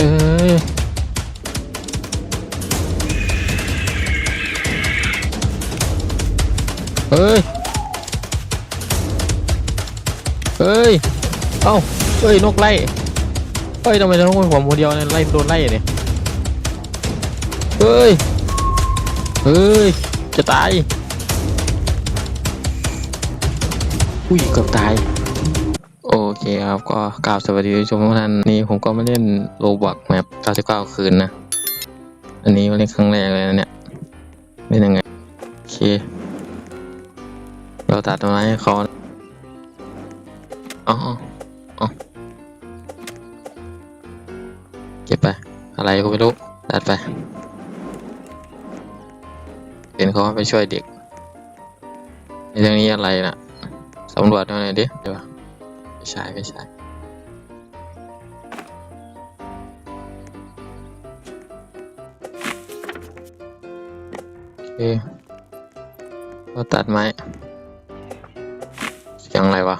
เอ้ยเฮ้ย เฮ้ย เอ้าเฮ้ย นกไล่เฮ้ยทำไมต้องเป็นผมคนเดียวเนี่ยไล่โดนไล่เนี่ย เฮ้ย เฮ้ย จะตาย อุ้ยเกือบตาย โอเคครับ ก็กล่าวสวัสดีชมทุกท่านนี่ผมก็มาเล่นโรบักแมป99 คืนนะ อันนี้มาเล่นครั้งแรกเลยนะเนี่ยเล่นยังไง โอเค เราตัดไม้ให้เขาอ๋ออ๋อเก็บไป อะไรก็ไม่รู้ ตัดไป เห็นเขาว่าไปช่วยเด็กในเรื่องนี้อะไรนะสำรวจหน่อยดิเดี๋ยว ไม่ใช่ไม่ใช่โอเคเราตัดไม้เสียงอะไรวะ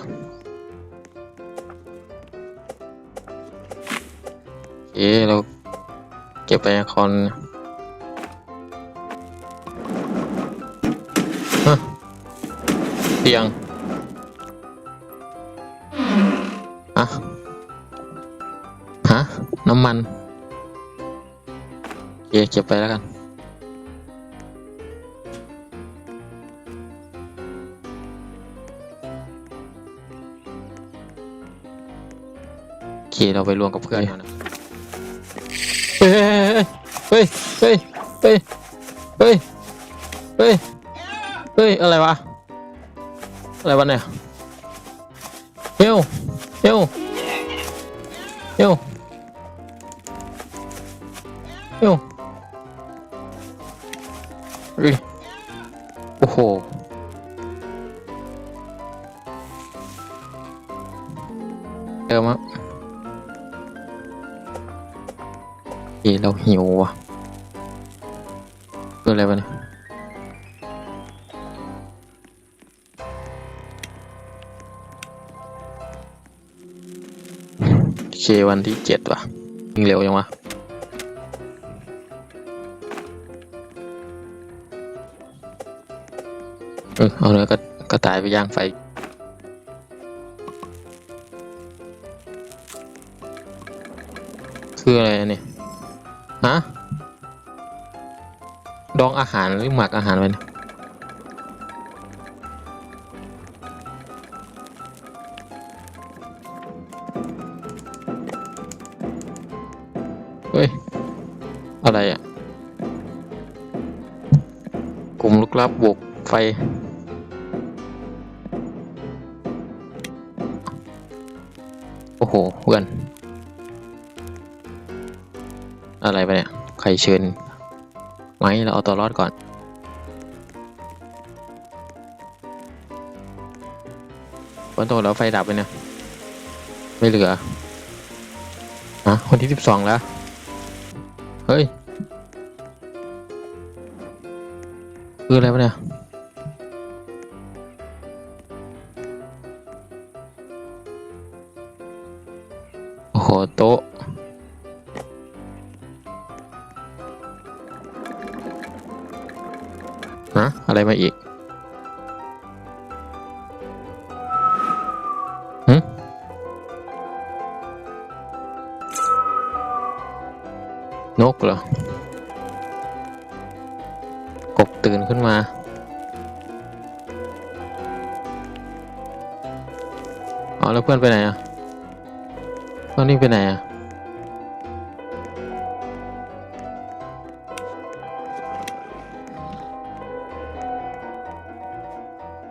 โอเคเราเก็บไปคอนเตียง น้ำมันโอเคเก็บไปแล้วกันโอเคเราไปรวมกับเพื่อนก่อนนะเฮ้ยเฮ้ยเฮ้ยเฮ้ยเฮ้ยเฮ้ยเฮ้ยอะไรวะอะไรวะเนี่ยเฮลเฮลเฮล เฮลเฮ้ยโอ้โห เติมอะเฮ้ยเราหิวว่ะคืออะไรวะเนี่ยเควันที่เจ็ดว่ะยิงเร็วยังวะ เออเอาเนื้อก็ก็ตายไปย่างไฟ คืออะไรอันเนี่ยฮะดองอาหารหรือหมักอาหารไว้เนี่ยเฮ้ย อะไรอะ กลุ่มลุกลับบวกไฟ โอ้โหเพื่อน อะไรไปเนี่ย ใครเชิญไหมเราเอาตัวรอดก่อน ฝนตกแล้วไฟดับไปเนี่ย ไม่เหลืออะคนที่สิบสองแล้ว เฮ้ย คืออะไรวะเนี่ย โอ้โหโต๊ะฮะอะไรมาอีกหึนกเหรอกบตื่นขึ้นมาอ๋อแล้วเพื่อนไปไหนอะ เพื่อนนี่ไปไหนอะ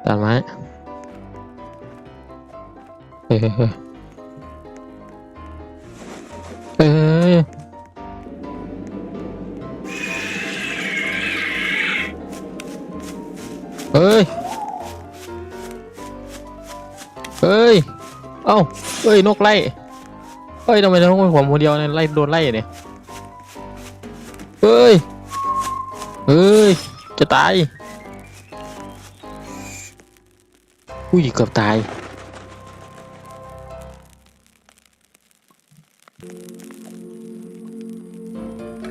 ตัดไม้เฮ้ยเฮ้ยเฮ้ยเฮ้ยเฮ้ยเฮ้ยเฮ้ยเอ้าเฮ้ย นกไล่ เฮ้ยทำไมต้องเป็นผมคนเดียวเนี่ยไล่โดนไล่เนี่ยเฮ้ย เฮ้ย จะตายอุ้ยเกือบตาย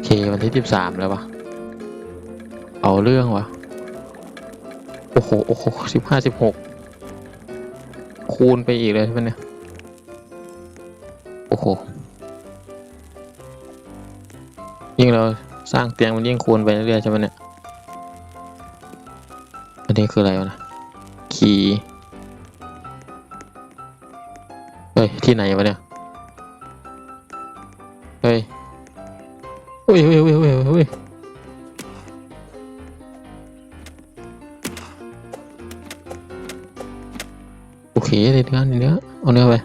เควันที่สิบสามแล้ววะเอาเรื่องวะโอ้โห โอ้โหสิบห้าสิบหกคูณไปอีกเลยใช่ไหมเนี่ย อ้โหยิ่งเราสร้างเตียงมันยิ่งคูณไปเรื่อยๆใช่ไหมเนี่ย อันนี้คืออะไรวะนะคีย์เฮ้ย ที่ไหนวะเนี่ย เฮ้ยเฮ้ยเฮ้ยเฮ้ยเฮ้ยเฮ้ยโอเคเดี๋ยวเนื้อเดี๋ยวเนื้อเอาเนื้อไป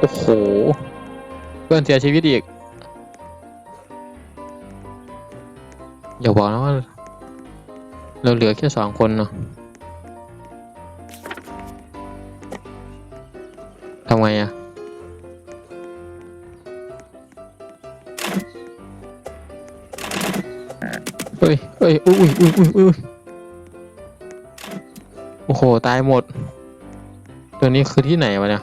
โอ้โห เพื่อนเสียชีวิตอีก อย่าบอกนะว่า เราเหลือแค่สองคนเนาะทำไงอะเฮ้ยเฮ้ยอุ้ยอุ้ยอุ้ยอุ้ยอุ้ยโอ้โห ตายหมด ตัวนี้คือที่ไหนวะเนี่ย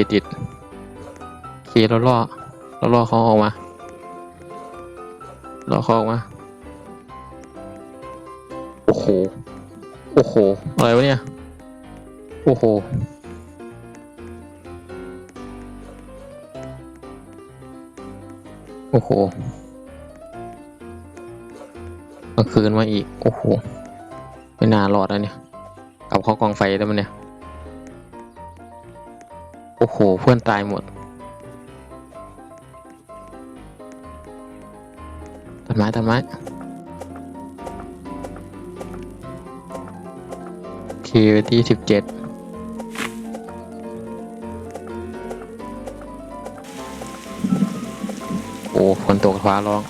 ติดติดโอเคเราล่อเราล่อเขาออกมาล่อเขาออกมา โอ้โห โอ้โห อะไรวะเนี่ย โอ้โห โอ้โหเอาคืนมาอีก โอ้โห ไม่น่ารอดแล้วเนี่ย กลับเข้ากองไฟแล้วมันเนี่ย เพื่อนตายหมดตัดไม้ตัดไม้ทีที่สิบเจ็ดโอ้ฝนตกฟ้าร้อง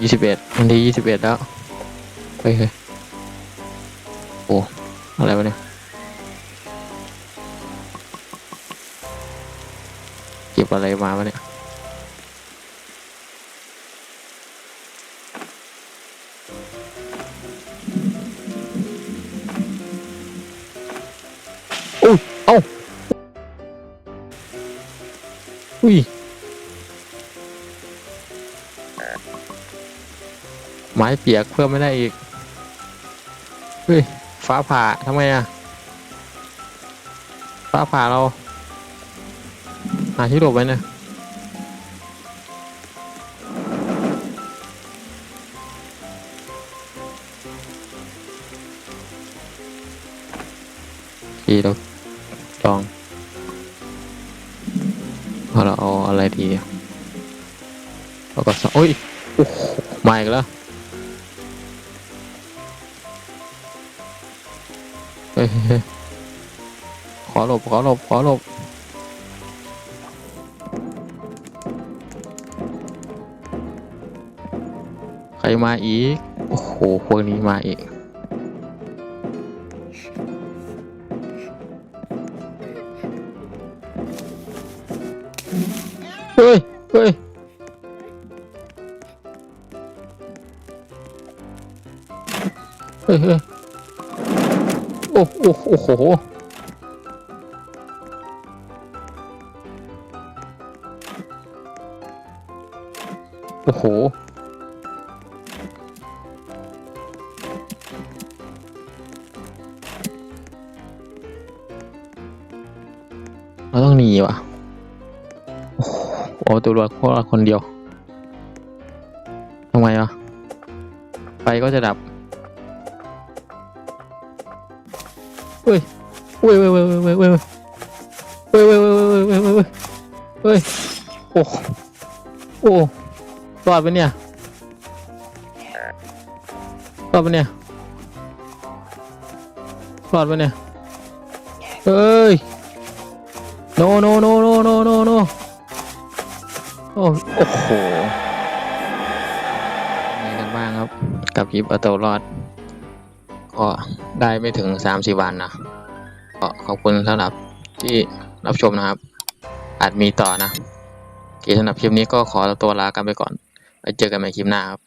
ยี่สิบเอ็ดวันที่ยี่สิบเอ็ดแล้ว เฮ้ยโอ้ อะไรวะเนี่ย เก็บอะไรมาวะเนี่ยอุ้ยเอ้าอุ้ยไม้เปียกเพิ่มไม่ได้อีกเฮ้ยฟ้าผ่าทำไมอะฟ้าผ่าเรา หาที่หลบไว้นี่ยทีเราลองเอาเราเอาอะไรดีเราก็สโอ้ยโอ้โหมาอีกแล้วขอหลบขอหลบขอหลบ ใครมาอีก โอ้โห พวกนี้มาอีก เฮ้ย เฮ้ย เฮ้ยเฮ้ยโอ้โอ้โอ้โหโอ้โห เราต้องหนีว่ะโอ้โอ้ตัวรวจพวกเราคนเดียวทำไมวะไฟก็จะดับเฮ้ยเว้ยเว้ยเว้ยเว้ยเว้ยเว้ยเว้ยเว้ยเว้ยเว้ยเว้ยเว้ยเว้ยเว้ยเว้ยโอ้โอ้รอดปะเนี่ยรอดปะเนี่ยรอดปะเนี่ยเฮ้ย no no no no no no no โอ้โอ้โหไงกันบ้างครับ กับคลิปเอาตัวรอด ก็ได้ไม่ถึงสามสี่วันนะก็ขอบคุณสำหรับที่รับชมนะครับ อาจมีต่อนะโอเคสำหรับคลิปนี้ก็ขอตัวลากันไปก่อนไว้เจอกันใหม่คลิปหน้าครับ